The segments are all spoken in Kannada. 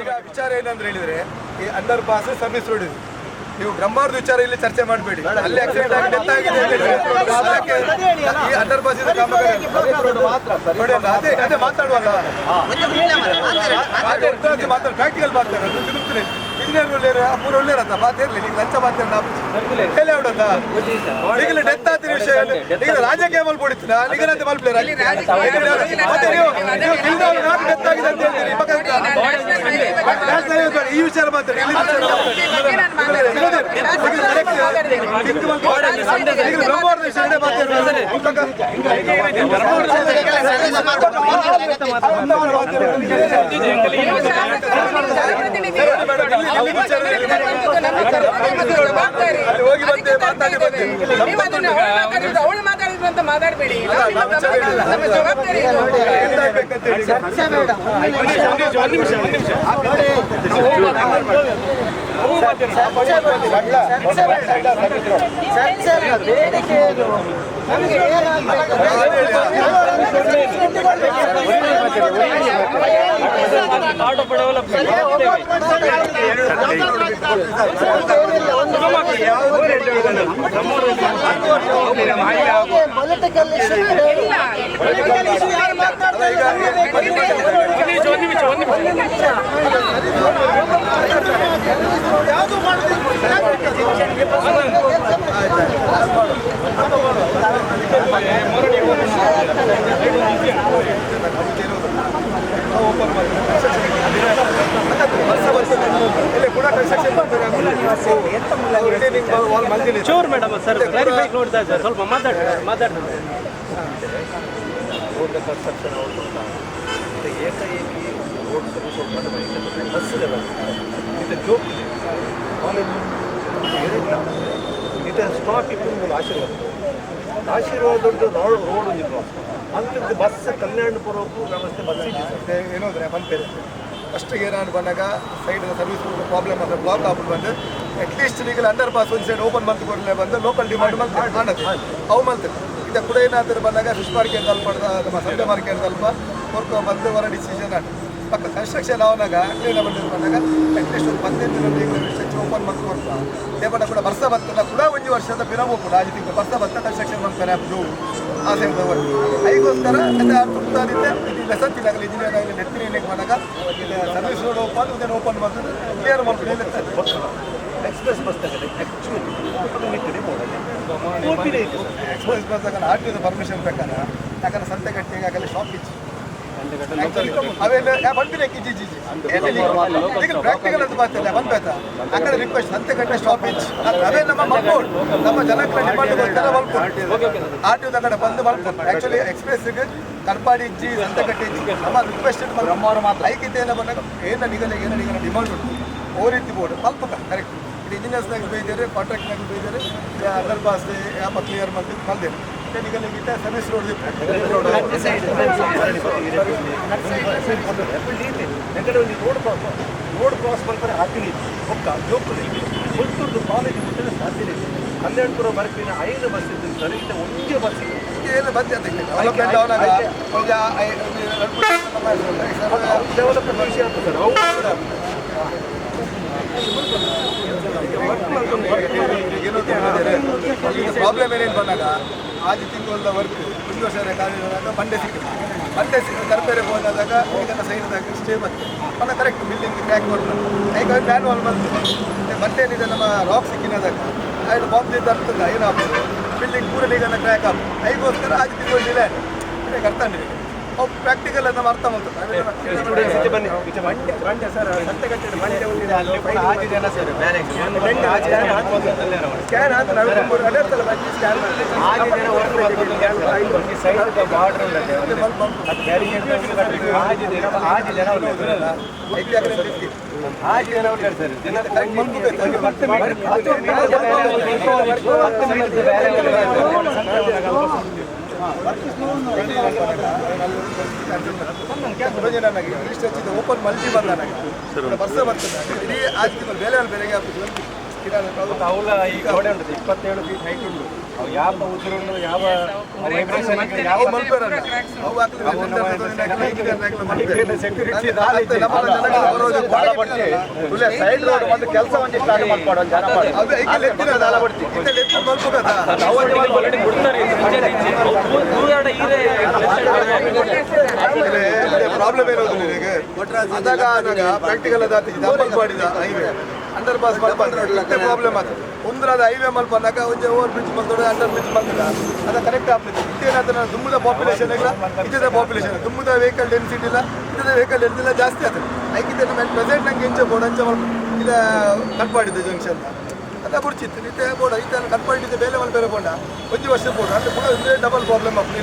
ಈಗ ವಿಚಾರ ಏನಂದ್ರೆ ಹೇಳಿದ್ರೆ ಈ ಅಂಡರ್ ಪಾಸ್ ಸರ್ವಿಸ್ ರೋಡ್ ಇದೆ. ನೀವು ಬ್ರಹ್ಮಾರ್ದ ವಿಚಾರ ಇಲ್ಲಿ ಚರ್ಚೆ ಮಾಡಬೇಡಿ. ಅಲ್ಲಿ ಆಕ್ಸಿಡೆಂಟ್ ಆಗಿ ಡೆತ್ ಆಗಿದೆ ಅಂತ ಹೇಳಿದ್ರೆ ಈ ಅಂಡರ್ ಪಾಸ್ ಇದೆ ಕಾಮಗಾರಿ ಅದೇ ಅದೇ ಮಾತಾಡುವಾಗ ಅದೇ ಉದ್ದಾಸಿ ಮಾತಾಡ ಪ್ರಾಕ್ಟಿಕಲ್ ಮಾತಾಡ್ತಾರೆ ಇಂಜಿನಿಯರ್ ಒಳ್ಳೆಯ ಪೂರ ಒಳ್ಳೆಯರತ್ತ ಮಾತಿರ್ಲಿ ನೀವು ಲಂಚ ಮಾತಾಡ ಹೇಳಿ ಅವಡತ್ತ ಈಗ ಡೆತ್ ಆದ ವಿಷಯ ಈಗ ರಾಜಕೀಯ ಮಲ್ ಈಗ ಮಲ್ಪಲೆ ಮತ್ತೆ ನೀವು ನೀವು ತಿಳಿದವರು ನಾನು ಡೆತ್ ಆಗಿದೆ ಅಂತ ಹೇಳ್ತೀರಿ. ಈ ವಿಚಾರ ಮಾತಾಡಿ ಮಾತಾಡಿ. ಅವಳು ಮಾತಾಡಿದ್ರು ಅಂತ ಮಾತಾಡಬೇಡಿ ನಮ್ಮ ಜವಾಬ್ದಾರಿ ಇದು. ಎಂತಾಗ್ಬೇಕಂತ ಹೇಳಿ ಇಲ್ಲಿ ಕೂಡ ಚೂರು ಮೇಡಮ್ ಸರ್ ಕ್ಲಾರಿಫೈ ನೋಡ್ತಾ ಇದ್ದಾರೆ. ಸ್ವಲ್ಪ ಮಾತಾಡಿ ಮಾತಾಡಿ ರೋಡ್ ಕನ್ಸ್ಟ್ರಕ್ಷನ್ ಅವ್ರು ಇದು ಏಕಾಏಕಿ ರೋಡ್ ಸರ್ವಿಸ್ ಮಾಡಬೇಕು ಬಸ್ ಇದು ಜೋಕ್ ಕಾಲೇಜ್ ಏನಿಲ್ಲ ಇದು ಸ್ಟಾಪ್ ಆಶೀರ್ವಾದ. ಆಶೀರ್ವಾದದ್ದು ರೋಡ್ ಅಂಥದ್ದು ಬಸ್ ಕಲ್ಯಾಣಪುರಕ್ಕೂ ವ್ಯವಸ್ಥೆ ಬಸ್ ಇದೆ ಏನು ಅಂದ್ರೆ ಬಂತೇನೆ ಫಸ್ಟ್ ಏನಾದ್ರು ಬಂದಾಗ ಸೈಡ್ ಸರ್ವಿಸ್ ಪ್ರಾಬ್ಲಮ್ ಅಂದ್ರೆ ಬ್ಲಾಕ್ ಆಗ್ಬಿಟ್ಟು ಬಂದು ಅಟ್ಲೀಸ್ಟ್ ಈಗ ಅಂಡರ್ ಪಾಸ್ ಒಂದು ಸೈಡ್ ಓಪನ್ ಮಂತ್ ಕೊಡಲೇ ಬಂದು ಲೋಕಲ್ ಡಿಮಾಂಡ್ ಮಂತ್ ಕಾಣುತ್ತೆ ಅವು ಮಂತ್ ಇದು ಕೂಡ ಏನಾದ್ರು ಬಂದಾಗ ಫಿಶ್ ಮಾರ್ಕೆಟ್ ಸ್ವಲ್ಪ ನಮ್ಮ ಸಂಡೆ ಮಾರ್ಕೆಟ್ ಸ್ವಲ್ಪ ಕೊರ್ಕೊ ಬಂದು ಹೊರ ಡಿಸಿಷನ್ ಆಟ ಪಕ್ಕ ಕನ್ಸ್ಟ್ರಕ್ಷನ್ ಆವನಾಗ ಕ್ಲೀನ್ ಬಂದಿದ್ದು ಬಂದಾಗ ಅಟ್ಲೀಸ್ಟ್ ಒಂದು ದಿನ ಈಗ ಓಪನ್ ಮಾಡ್ಕೊಂಡು ಏಪಟ ಕೂಡ ಬರ್ಸ ಬರ್ತಲ್ಲ ಕೂಡ ಒಂದು ವರ್ಷದ ಬಿರವು ಕೂಡ ಅಲ್ಲಿ ತಿಂಗಳು ಬರ್ಸ ಬತ್ತ ಕನ್ಸ್ಟ್ರಕ್ಷನ್ ಮಾಡ್ತಾರೆ ಅದು ಆ ಸೈಡ್ ಐಗೋಸ್ಕರ ಅದೇ ತುರ್ತಾದಿದ್ದೆ ಲೆಸನ್ ಆಗಲಿ ಇಂಜಿನಿಯರ್ ಆಗಲಿ ನೆತ್ತಿನ ಬಂದಾಗ ಇಲ್ಲಿ ಸರ್ವಿಸ್ ರೋಡ್ ಓಪನ್ ಇದನ್ನು ಓಪನ್ ಮಾಡಿದ್ರೆ ಕ್ಲಿಯರ್ ಮಾಡ್ಕೊಂಡು ಎಕ್ಸ್ಪ್ರೆಸ್ ಬಸ್ ಆ್ಯಕ್ಚುಲಿ ಇದೆ ಸರ್ ಎಕ್ಸ್ಪ್ರೆಸ್ ಬಸ್ ತಗೊಂಡು ಆರ್ ಟಿ ಪರ್ಮಿಷನ್ ಪ್ರಕಾರ ಯಾಕಂದ್ರೆ ಸಂತೆಗಟ್ಟೆಗೆ ಆಗಲಿ ಶಾಪ್ ಇಚ್ಚು ಅವೆಲ್ಲ ಯಾ ಬಂದಿಲ್ಲ ಕಿ ಜಿ ಜಿ ಜಿ ಅಂತ ರಿಕ್ವೆಸ್ಟ್ ನಮ್ಮ ನಮ್ಮ ಎಕ್ಸ್ಪ್ರೆಸ್ಗೆ ಕರ್ಪಾಡಿ ಇಜ್ಜಿ ಅಂತ ನಮ್ಮ ರಿಕ್ವೆಸ್ಟ್ ಐಕಿತೆ ಏನೋ ಬಂದಾಗ ಏನ ನಿಗಲ ಏನೋ ನಿಗಲ ಡಿಮಾಂಡ್ ಉಂಟು ಓ ರೀತಿ ಬೋರ್ಡ್ ಮಲ್ಪಕ ಕರೆಕ್ಟ್ ಇದು ಇಂಜಿನಿಯರ್ಸ್ನಾಗ ಬೈದಾರೆ ಕಾಂಟ್ರಾಕ್ಟ್ನಾಗ ಬೈದಾರೆ ಅಂಡರ್ ಪಾಸ್ ಯಾಪ ಕ್ಲಿಯರ್ ಮಾಡಿ ಮಲ್ದೇನೆ ನಿಗಲಿಗಿಂತ ಸರ್ವಿಸ್ ರೋಡ್ ಯಾಕಂದ್ರೆ ರೋಡ್ ಕ್ರಾಸ್ ರೋಡ್ ಮಾಡ್ತಾರೆ ಹಾಕಿನಿ ಒಕ್ಕ ಜೋಕುಲಿ ಹುಲ್ತುರ್ದು ಕಾಲೇಜ್ ಮುಟ್ಟಲು ಸಾಧ್ಯ ಹನ್ನೆರಡು ಕಲ್ಯಾಣಪುರ ಬರ್ಪಿನ ಐದು ಬಸ್ ಇದ್ದು ಸರ್ ಈಗ ಒಂದೇ ಬಸ್ ಏನು ಬಂದೆ ಡೆವಲಪ್ಮೆಂಟ್ ವಿಷಯ ಕೂಡ ಪ್ರಾಬ್ಲಮ್ ಏನೇನು ಬಂದಾಗ ಆದಿ ತಿಂಗಳ ವರ್ಕ್ ಒಂದು ವರ್ಷ ಕಾಲೇಜ್ ಬಂಡೆ ಸಿಕ್ಕಿದೆ ಬಂಡೆ ಸಿಕ್ಕ ತರಬೇರೆ ಹೋದಾಗ ಈಗೆಲ್ಲ ಸೈಡ್ದಾಗ ಸ್ಟೇ ಬಂತು. ಅಲ್ಲ ಕರೆಕ್ಟ್ ಬಿಲ್ಡಿಂಗ್ ಕ್ರ್ಯಾಕ್ ಮಾಡ್ತಾರೆ ಈಗ ಮ್ಯಾನ್ ವಾಲ್ ಬಂತು. ಬಂಡೆ ಏನಿದೆ, ನಮ್ಮ ರಾಕ್ ಸಿಕ್ಕಿನದಾಗ ಐದು ಬಾಂಬ್ದಿಂದ ತರ್ತದ ಏನಾಗ್ತದೆ ಬಿಲ್ಡಿಂಗ್ ಪೂರ ಈಗ ಕ್ರ್ಯಾಕ್ ಆಗ್ತದೆ ಐಗೋಸ್ಕರ ಆದಿ ತಿಂಗಳು ಡಿಲೇ ಈಗ ಅರ್ಥ ಉಂಟು ಅವು ಪ್ರಾಕ್ಟಿಕಲ್ ನಮ್ಮ ಅರ್ಥ ಮಾಡ್ತದೆ ಮಾಡಿ ಓಪನ್ ಮಲ್ಟಿ ಬಂದ ನನಗೆ ಬರ್ತದೆ ಬೇರೆ ಇಪ್ಪತ್ತೇಳು ಫೀಟ್ ಹೈಟ್ ಉಂಟು ಯಾವ ಉದುರುಂಡು ಯಾವ ವೈಬ್ರೇಷನ್ ಯಾವ. ಸೆಕ್ಯೂರಿಟಿ ಸೈಡ್ ರೋಡ್ ಒಂದು ಕೆಲಸ ಒಂದು ಸ್ಟಾರ್ಟ್ ಮಾಡ್ಕೊಡು ಜನ ಮಾಡಿ ಲೆಕ್ಕಿನ ದಾಳ ಬಡ್ತಿ. ಇತ್ತೆ ಲೆಕ್ಕಿನ ಮಲ್ಪು ಕದ. ಪ್ರಾಬ್ಲಮ್ ಇರೋದು ನಿನಗೆ? ಅದಾಗ ಆದಾಗ ಪ್ರಾಕ್ಟಿಕಲ್ ಮಾಡಿದ ಹೈವೇ ಅಂಡರ್ ಪಾಸ್ ಮತ್ತೆ ಪ್ರಾಬ್ಲಮ್ ಆತ. ಒಂದ್ರದ ಹೈವೇ ಮಲ್ಪ ಬಂದಾಗ ಒಂದು ಓವರ್ ಬ್ರಿಡ್ಜ್ ಬಂದೋಡ ಅಂಡರ್ ಬ್ರಿಡ್ಜ್ ಬಂದಿಲ್ಲ ಅದ ಕರೆಕ್ಟ್ ಆಗ್ತದೆ ಇತ್ತೇನಾದ್ರೆ ದುಮ್ಮದ ಪಾಪ್ಯುಲೇಷನ್ ಇಲ್ಲ. ಇದ್ದದ ಪಾಪ್ಯುಲೇಷನ್ ದುಮ್ಮದ ವೆಹಿಕಲ್ ಡೆನ್ಸಿಟಿ ಇಲ್ಲ. ಇದ್ದದ ವೆಹಿಕಲ್ ಡೆನ್ಸಿಟಿ ಜಾಸ್ತಿ ಆಗ್ತದೆ ಐಕಿದ್ದೆ ನಮ್ಮ ಪ್ರೆಸೆಂಟ್ ನಂಗೆ ಎಂಚ ಬೋರ್ಡ್ ಅಂಚ ಮಲ್ಪ ಕಟ್ ಮಾಡಿದ್ದು ಜಂಕ್ಷನ್ ಅದ ಬುಡ್ಚಿತ್ತು ನಿತ್ತೆ ಬೋರ್ಡ್ ಇದನ್ನು ಕಟ್ ಮಾಡಿದ್ದೆ ಬೇಲೆ ಮಲ್ ಬೇರೆ ಬೋಂಡ ಒಂದು ವರ್ಷ ಬೋರ್ಡ್. ಅಂದ್ರೆ ಡಬಲ್ ಪ್ರಾಬ್ಲಮ್ ಆಗ್ತದೆ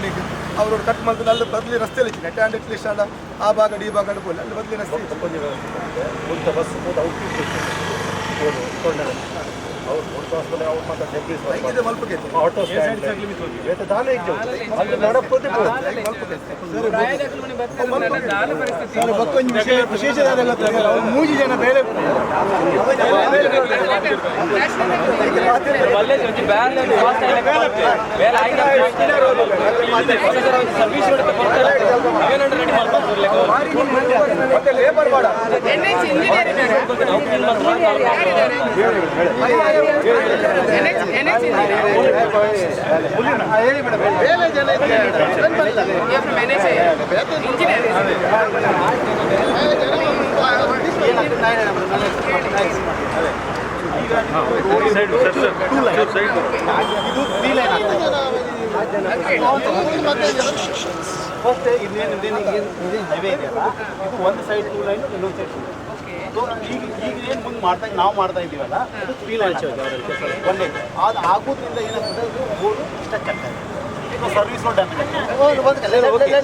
ಅವರು ಕಟ್ ಮಾಡ್ತಾರೆ ಅಲ್ಲಿ ಬದಲಿ ರಸ್ತೆಯಲ್ಲಿ ಆ್ಯಂಡ್ ಇಟ್ಲಿಸ್ಟ್ ಆಡ ಆ ಭಾಗ ಡಿ ಭಾಗ ಬೋಲ್ ಅಲ್ಲಿ ಬದಲಿ ರಸ್ತೆ ಇತ್ತು ಬಸ್ ಮೂಜಿ ಜನ ಬೇರೆ ಮತ್ತೆ ಲೇಬರ್ ಮಾಡ ಫಸ್ಟ್ ಇನ್ನೇನು ಹೈವೇ ಇದೆಯಲ್ಲ ಇದು ಒಂದು ಸೈಡ್ ಟೂ ಲೈನ್ ಇನ್ನೊಂದು ಸೈಡ್ ಸೊ ಈಗ ಈಗ ಏನು ಮುಂದೆ ಮಾಡ್ತಾ ನಾವು ಮಾಡ್ತಾ ಇದ್ದೀವಲ್ಲ ಅದು ತ್ರೀ ಲೈನ್ ಒನ್ ಲೈನ್ ಅದು ಆಗೋದ್ರಿಂದ ಏನಾಗ್ತದೆ ಬೋರ್ಡು ಟಚ್ ಆಗ್ತಾ ಇದೆ ಇದು ಸರ್ವಿಸ್ ಡ್ಯಾಮೇಜ್ ಯಾವಾಗಲೂ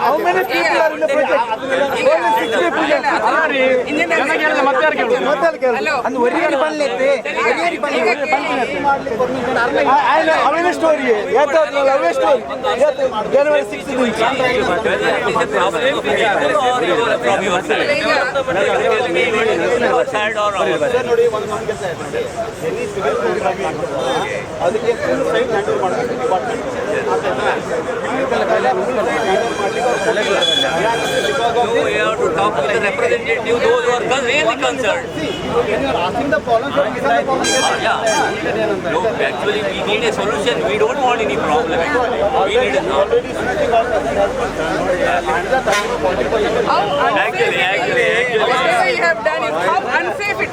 ಹೌದು ನಾನು ಕೀಪ್ ಲಾರ್ನಿಂಗ್ ಪ್ರಾಜೆಕ್ಟ್ ಒರಿ ಬನ್ನಿತ್ತೆ ಒರಿ ಬನ್ನಿ ಬನ್ನಿ. ಮಾಡ್ಲಿ ಪರ್ಮಿಷನ್ ಸ್ಟೋರಿ ಒಂದು ಕೆಲಸ ಆಯ್ತು ನೋಡಿ ಎನಿ ಸಿವಿಲ್ ಕಾಂಟ್ರಾಕ್ಟ್ ಅದಕ್ಕೆ ಫುಲ್ ಸೈಟ್ ಹ್ಯಾಂಡಲ್ ಮಾಡಬೇಕು department representative, those who are con- really concerned. Asking the problem Yeah. Look, actually, we need a solution. We don't want any problem. Actually. We need a already How Actually, actually, actually. Whatever you have done, is how unsafe it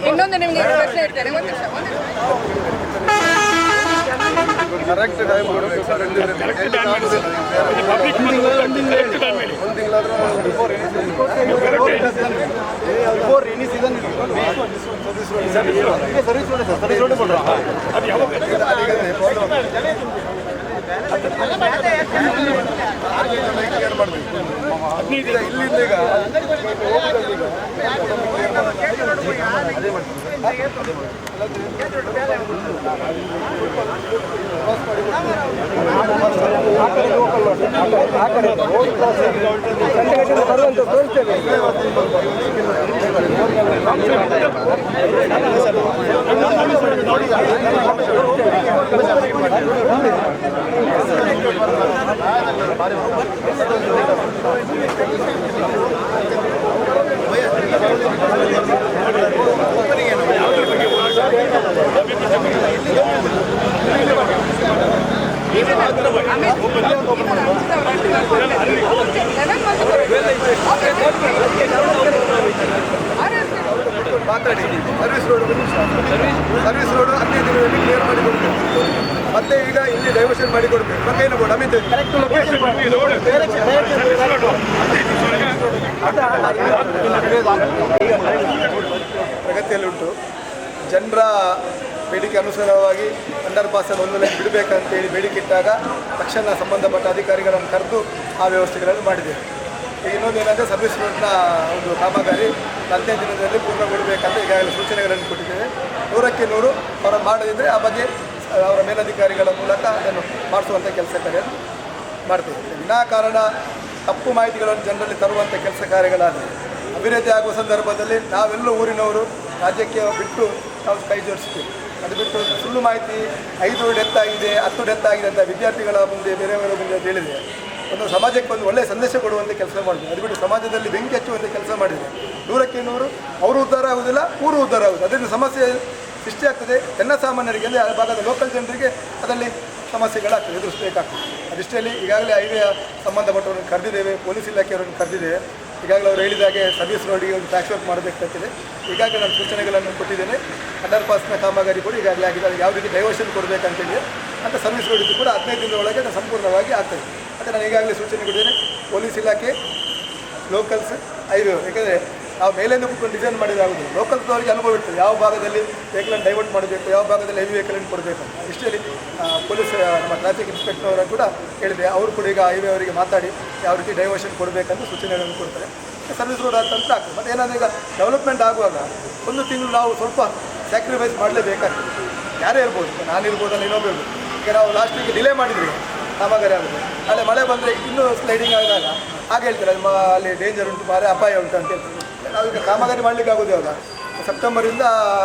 ಇನ್ನೊಂದು ನಿಮಗೆ ಪ್ರಶ್ನೆ ಇಡ್ತೇನೆ ಒಂದು ನಿಮಿಷ ಒಂದು correct time season service road sir service road ಕೊಡ್ರ clear ಮಾಡಬೇಕು ಈಗ ಇಲ್ಲಿಂದ ಈಗ ನೋಡಿ ಮಾತಾಡಿ ಸರ್ವಿಸ್ ರೋಡ್ ಸರ್ವಿಸ್ ರೋಡ್ ಹದಿನೈದು ದಿನದಲ್ಲಿ ಕ್ಲಿಯರ್ ಮಾಡಿ ಕೊಡ್ಬೇಕು ಮತ್ತೆ ಈಗ ಇಲ್ಲಿ ಡೈವರ್ಷನ್ ಮಾಡಿ ಕೊಡ್ಬೇಕು ಮಂಗೈನ ಅಮಿತ್ ಪ್ರಗತಿಯಲ್ಲುಂಟು. ಜನರ ಬೇಡಿಕೆ ಅನುಸಾರವಾಗಿ ಅಂಡರ್ ಪಾಸನ್ನು ಒಂದು ಲೈನ್ ಬಿಡಬೇಕಂತೇಳಿ ಬೇಡಿಕೆ ಇಟ್ಟಾಗ ತಕ್ಷಣ ಸಂಬಂಧಪಟ್ಟ ಅಧಿಕಾರಿಗಳನ್ನು ಕರೆದು ಆ ವ್ಯವಸ್ಥೆಗಳನ್ನು ಮಾಡಿದ್ದೇವೆ. ಇನ್ನೊಂದು ಏನಂದರೆ ಸರ್ವಿಸ್ ರೋಡ್ನ ಒಂದು ಕಾಮಗಾರಿ ಹದಿನೈದು ದಿನದಲ್ಲಿ ಪೂರ್ಣಗೊಳ್ಳಬೇಕಂತ ಈಗಾಗಲೇ ಸೂಚನೆಗಳನ್ನು ಕೊಟ್ಟಿದ್ದೇವೆ. ನೂರಕ್ಕೆ ನೂರು ಅವರ ಮಾಡದಿದ್ದರೆ ಆ ಬಗ್ಗೆ ಅವರ ಮೇಲಧಿಕಾರಿಗಳ ಮೂಲಕ ಅದನ್ನು ಮಾಡಿಸುವಂಥ ಕೆಲಸ ಕಾರ್ಯವನ್ನು ಮಾಡ್ತೇವೆ ವಿನಾಕಾರಣ ತಪ್ಪು ಮಾಹಿತಿಗಳನ್ನು ಜನರಲ್ಲಿ ತರುವಂಥ ಕೆಲಸ ಕಾರ್ಯಗಳಾದರೆ ಅಭಿವೃದ್ಧಿ ಆಗುವ ಸಂದರ್ಭದಲ್ಲಿ ನಾವೆಲ್ಲೂ ಊರಿನವರು ರಾಜ್ಯಕ್ಕೆ ಬಿಟ್ಟು ನಾವು ಕೈ ಜೋಡಿಸ್ತೀವಿ. ಅದು ಬಿಟ್ಟು ಸುಳ್ಳು ಮಾಹಿತಿ ಐದು ಡೆತ್ ಆಗಿದೆ, ಹತ್ತು ಡೆತ್ ಆಗಿದೆ ಅಂತ ವಿದ್ಯಾರ್ಥಿಗಳ ಮುಂದೆ, ಬೇರೆಯವರ ಮುಂದೆ ಅಂತ ಹೇಳಿದೆ ಒಂದು ಸಮಾಜಕ್ಕೆ ಒಂದು ಒಳ್ಳೆಯ ಸಂದೇಶ ಕೊಡುವಂಥ ಕೆಲಸ ಮಾಡಿದೆ ಅದು ಬಿಟ್ಟು ಸಮಾಜದಲ್ಲಿ ಬೆಂಕಿ ಹಚ್ಚುವಂಥ ಕೆಲಸ ಮಾಡಿದೆ ನೂರಕ್ಕೆ ನೂರು, ಅವರು ಉದ್ಧಾರ ಆಗುವುದಿಲ್ಲ, ಊರು ಉದ್ಧಾರ ಆಗುವುದು. ಅದರಿಂದ ಸಮಸ್ಯೆ ಸೃಷ್ಟಿಯಾಗ್ತದೆ ಜನಸಾಮಾನ್ಯರಿಗೆ ಅಂದರೆ ಆ ಭಾಗದ ಲೋಕಲ್ ಜನರಿಗೆ ಅದರಲ್ಲಿ ಸಮಸ್ಯೆಗಳಾಗ್ತದೆ ಎದುರಿಸಬೇಕಾಗ್ತದೆ. ಅದಿಷ್ಟೇಲಿ ಈಗಾಗಲೇ ಹೈವೇ ಸಂಬಂಧಪಟ್ಟವರನ್ನು ಕರೆದಿದ್ದೇವೆ, ಪೊಲೀಸ್ ಇಲಾಖೆಯವರನ್ನು ಕರೆದಿದ್ದೇವೆ. ಈಗಾಗಲೇ ಅವರು ಹೇಳಿದಾಗೆ ಸರ್ವಿಸ್ ರೋಡಿಗೆ ಒಂದು ಟ್ಯಾಕ್ಸ್ ವರ್ಕ್ ಮಾಡಬೇಕಾಗ್ತದೆ ಈಗಾಗಲೇ ನಾನು ಸೂಚನೆಗಳನ್ನು ಕೊಟ್ಟಿದ್ದೇನೆ. ಅಂಡರ್ ಪಾಸ್ನ ಕಾಮಗಾರಿ ಕೂಡ ಈಗಾಗಲೇ ಆಗಿದೆ. ಯಾವ ರೀತಿ ಡೈವರ್ಷನ್ ಕೊಡಬೇಕಂತೇಳಿ ಅಂತ ಸರ್ವಿಸ್ ರೋಡಿದ್ದು ಕೂಡ ಹದಿನೈದು ದಿನದ ಒಳಗೆ ಅದು ಸಂಪೂರ್ಣವಾಗಿ ಆಗ್ತದೆ. ಮತ್ತು ನಾನು ಈಗಾಗಲೇ ಸೂಚನೆ ಕೊಟ್ಟಿದ್ದೇನೆ. ಪೊಲೀಸ್ ಇಲಾಖೆ ಲೋಕಲ್ಸ್ ಹೈವೇ ಯಾಕಂದರೆ ನಾವು ಮೇಲಿಂದ ಕೂತ್ಕೊಂಡು ಡಿಸೈನ್ ಮಾಡಿದಾಗೋದು ಲೋಕಲ್ ಅವರಿಗೆ ಅನುಭವ ಇರ್ತದೆ. ಯಾವ ಭಾಗದಲ್ಲಿ ವೆಹಿಕಲನ್ನು ಡೈವರ್ಟ್ ಮಾಡಬೇಕು, ಯಾವ ಭಾಗದಲ್ಲಿ ಹೆವಿ ವೆಹಿಕಲನ್ನು ಕೊಡಬೇಕು ಇಷ್ಟೇ ಪೊಲೀಸ್ ನಮ್ಮ ಟ್ರಾಫಿಕ್ ಇನ್ಸ್ಪೆಕ್ಟರ್ ಅವರ ಕೂಡ ಹೇಳಿದೆ ಅವರು ಕೂಡ ಈಗ ಹೈವೇ ಅವರಿಗೆ ಮಾತಾಡಿ ಯಾವ ರೀತಿ ಡೈವರ್ಷನ್ ಕೊಡಬೇಕಂತ ಸೂಚನೆಗಳನ್ನು ಕೊಡ್ತಾರೆ. ಸರ್ವಿಸ್ ರೋಡ್ ಅಂತ ಆಗ್ತದೆ. ಮತ್ತು ಏನಾದರೂ ಈಗ ಡೆವಲಪ್ಮೆಂಟ್ ಆಗುವಾಗ ಒಂದು ತಿಂಗಳು ನಾವು ಸ್ವಲ್ಪ ಸ್ಯಾಕ್ರಿಫೈಸ್ ಮಾಡಲೇಬೇಕಾಗ್ತದೆ. ಯಾರೇ ಇರ್ಬೋದು ನಾನು ನಾನಿರ್ಬೋದು ಅಲ್ಲಿ ಇನ್ನೊಬ್ಬ ಇರ್ಬೋದು. ಈಗ ನಾವು ಲಾಸ್ಟ್ ವೀಕ್ ಡಿಲೇ ಮಾಡಿದ್ವಿ, ಕಾಮಗಾರಿ ಆಗುತ್ತೆ ಅಲ್ಲೇ ಮಳೆ ಬಂದರೆ ಇನ್ನೂ ಸ್ಲೈಡಿಂಗ್ ಆದಾಗ ಹಾಗೆ ಹೇಳ್ತಾರೆ, ಅಲ್ಲಿ ಡೇಂಜರ್ ಉಂಟು, ಮಾರೆ ಅಪಾಯ ಉಂಟು ಅಂತ ಹೇಳ್ತಾರೆ. ನಾವೀಗ ಕಾಮಗಾರಿ ಮಾಡಲಿಕ್ಕೆ ಆಗೋದು ಯಾವಾಗ ಸೆಪ್ಟೆಂಬರಿಂದ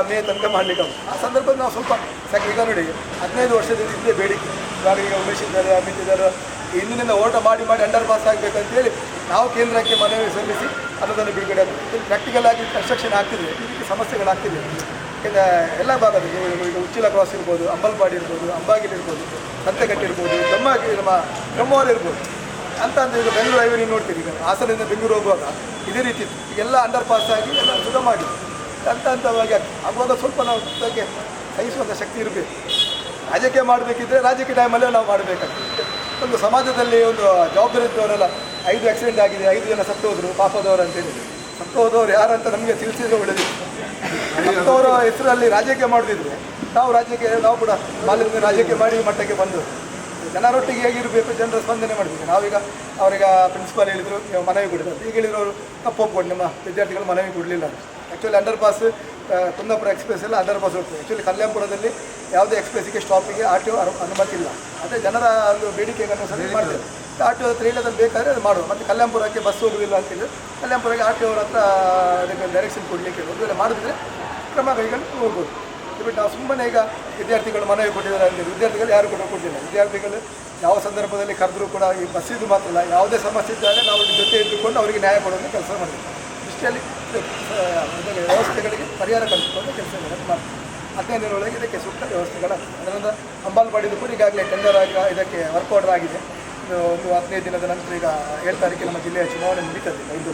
ಮೇ ತನಕ ಮಾಡಲಿಕ್ಕೆ ಆಗುತ್ತೆ ಆ ಸಂದರ್ಭದಲ್ಲಿ ನಾವು ಸ್ವಲ್ಪ, ಸಾಕು ಈಗ ನೋಡಿ, ಹದಿನೈದು ವರ್ಷದಿಂದ ಇದ್ದೇ ಬೇಡಿಕೆ. ಇವಾಗ ಈಗ ಉಮೇಶ್ ಇದ್ದಾರೆ, ಅಮಿತ್ ಇದ್ದಾರೆ. ಇಂದಿನಿಂದ ಓಟ ಮಾಡಿ ಮಾಡಿ ಅಂಡರ್ ಪಾಸ್ ಆಗಬೇಕಂತೇಳಿ ನಾವು ಕೇಂದ್ರಕ್ಕೆ ಮನವಿ ಸಲ್ಲಿಸಿ ಅನ್ನೋದನ್ನು ಬಿಡುಗಡೆ ಆಗ್ತದೆ. ಪ್ರಾಕ್ಟಿಕಲ್ ಆಗಿ ಕನ್ಸ್ಟ್ರಕ್ಷನ್ ಆಗ್ತಿದೆ, ಈ ರೀತಿ ಸಮಸ್ಯೆಗಳಾಗ್ತಿದೆ. ಯಾಕೆಂದರೆ ಎಲ್ಲ ಭಾಗದಲ್ಲಿ ಈಗ ಉಚ್ಚಿಲ ಕ್ರಾಸ್ ಇರ್ಬೋದು ಅಂಬಲ್ಪಾಡಿ ಇರ್ಬೋದು ಅಂಬಾಗಿಲು ಇರ್ಬೋದು ಸಂತೆಗಟ್ಟೆ ಇರ್ಬೋದು ನಮ್ಮ ಬ್ರಹ್ಮವರ ಇರ್ಬೋದು. ಅಂತ ಅಂದರೆ ಈಗ ಬೆಂಗಳೂರು ಹೈವೇ ನೀವು ನೋಡ್ತೀರಿ, ಈಗ ಹಾಸನದಿಂದ ಬೆಂಗಳೂರು ಹೋಗುವಾಗ ಇದೇ ರೀತಿ ಎಲ್ಲ ಅಂಡರ್ ಪಾಸ್ ಆಗಿ ಎಲ್ಲ ಸುಗಮ ಮಾಡಿ ಹಂತ ಹಂತವಾಗಿ. ಆಗುವಾಗ ಸ್ವಲ್ಪ ನಾವು ಅದಕ್ಕೆ ಸಹಿಸುವಂಥ ಶಕ್ತಿ ಇರಬೇಕು. ರಾಜಕೀಯ ಮಾಡಬೇಕಿದ್ರೆ ರಾಜಕೀಯ ಟೈಮಲ್ಲೇ ನಾವು ಮಾಡಬೇಕಾಗ್ತದೆ. ಒಂದು ಸಮಾಜದಲ್ಲಿ ಒಂದು ಜವಾಬ್ದಾರಿ ಇದ್ದವರೆಲ್ಲ ಐದು ಆಕ್ಸಿಡೆಂಟ್ ಆಗಿದೆ, ಐದು ಜನ ಸತ್ತು ಹೋದ್ರು ಪಾಪದವರು ಅಂತೇಳಿ ಸತ್ತು ಹೋದವರು ಯಾರಂತ ನಮಗೆ ತಿಳಿಸಿದ್ರೆ ಒಳ್ಳೆಯದು ಸತ್ತವರ ಹೆಸರಲ್ಲಿ ರಾಜಕೀಯ ಮಾಡದಿದ್ರೆ ನಾವು ರಾಜಕೀಯ, ನಾವು ಕೂಡ ಮಾಲಿನ್ಯ ರಾಜಕೀಯ ಮಾಡಿ ಮಟ್ಟಕ್ಕೆ ಬಂದು ಜನರೊಟ್ಟಿಗೆ ಹೇಗಿರಬೇಕು ಜನರ ಸ್ಪಂದನೆ ಮಾಡಬೇಕು. ನಾವೀಗ ಅವರಿಗೆ ಪ್ರಿನ್ಸಿಪಾಲ್ ಹೇಳಿದರು ನೀವು ಮನವಿ ಕೊಡಿದ್ರು ಈಗ ಹೇಳಿದ್ರು ಅವರು ತಪ್ಪು ಒಪ್ಕೊಂಡು ನಮ್ಮ ವಿದ್ಯಾರ್ಥಿಗಳು ಮನವಿ ಕೊಡಲಿಲ್ಲ actually underpass Kundapura express ಎಲ್ಲ ಅಂಡರ್ ಪಾಸ್ ಹೋಗ್ತದೆ. ಆ್ಯಕ್ಚುಲಿ ಕಲ್ಯಾಣಪುರದಲ್ಲಿ ಯಾವುದೇ ಎಕ್ಸ್ಪ್ರೆಸ್ಸಿಗೆ ಸ್ಟಾಪಿಗೆ ಆರ್ ಟಿ ಒ ಅನುಮತಿ ಇಲ್ಲ. ಅದೇ ಜನರ ಒಂದು ಬೇಡಿಕೆಗಳನ್ನು ಸರಿ ಮಾಡ್ತೇವೆ. ಆರ್ ಟಿ ಒ ಹತ್ರ ಇಲ್ಲದಲ್ಲಿ ಬೇಕಾದರೆ ಅದು ಮಾಡುವ. ಮತ್ತು ಕಲ್ಯಾಣಪುರಕ್ಕೆ ಬಸ್ ಹೋಗುವುದಿಲ್ಲ ಅಂತೇಳಿ ಕಲ್ಯಾಣಪುರಕ್ಕೆ ಆರ್ ಟಿ ಒ ಹತ್ರ ಅದಕ್ಕೆ ಡೈರೆಕ್ಷನ್ ಕೊಡಲಿಕ್ಕೆ ಒಂದು ವೇಳೆ ಮಾಡಿದ್ರೆ ಕ್ರಮ ಕೈಗೊಂಡು ಹೋಗ್ಬೋದು. ಬಿಟ್ಟು ನಾವು ಸುಮ್ಮನೆ ಈಗ ವಿದ್ಯಾರ್ಥಿಗಳು ಮನವಿ ಕೊಟ್ಟಿದ್ದಾರೆ ಅಂದರೆ ವಿದ್ಯಾರ್ಥಿಗಳು ಯಾರು ಕೂಡ ಕೊಟ್ಟಿಲ್ಲ. ವಿದ್ಯಾರ್ಥಿಗಳು ಯಾವ ಸಂದರ್ಭದಲ್ಲಿ ಕರೆದರೂ ಕೂಡ ಈ ಬಸ್ಸಿದು ಮಾತ್ರ ಅಲ್ಲ, ಯಾವುದೇ ಸಮಸ್ಯೆ ಇದ್ದಾಗ ನಾವು ಜೊತೆ ಇದ್ದುಕೊಂಡು ಅವರಿಗೆ ನ್ಯಾಯ ಕೊಡುವಂಥ ಕೆಲಸ ಮಾಡ್ತೀವಿ. ಇಷ್ಟಲ್ಲಿ ವ್ಯವಸ್ಥೆಗಳಿಗೆ ಪರಿಹಾರ ಕಲ್ಪಿಸುವಂಥ ಕೆಲಸಗಳನ್ನು ಮಾಡ್ತೀವಿ. ಹದಿನೈದು ದಿನದೊಳಗೆ ಇದಕ್ಕೆ ಸೂಕ್ತ ವ್ಯವಸ್ಥೆಗಳಾಗ್ತದೆ ಅದರಿಂದ ಅಂಬಾಲ್ಪಾಡಿದು ಕೂಡ ಈಗಾಗಲೇ ಟೆಂಡರ್ ಆಗಿ, ಇದಕ್ಕೆ ವರ್ಕ್ ಆಗಿದೆ. ಒಂದು ಹದಿನೈದು ದಿನದ ನಂತರ ಈಗ ಏಳು ತಾರೀಕಿಗೆ ನಮ್ಮ ಜಿಲ್ಲೆಯ ಚುನಾವಣೆ ನಡೀತದೆ, ಐದು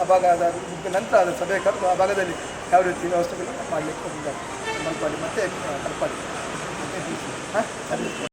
ಆ ಭಾಗ ಮುಗಿದ ನಂತರ ಅದು ಸಭೆ ಕರೆದು ಆ ಭಾಗದಲ್ಲಿ ಯಾವ ರೀತಿ ವ್ಯವಸ್ಥೆಗಳನ್ನು ಮಾಡಲಿಕ್ಕೆ ಹೋಗಿದ್ದಾರೆ. ಮಲ್ಪಾಡಿ ಮತ್ತು ಕಲ್ಪಾಡಿ. ಹಾಂ?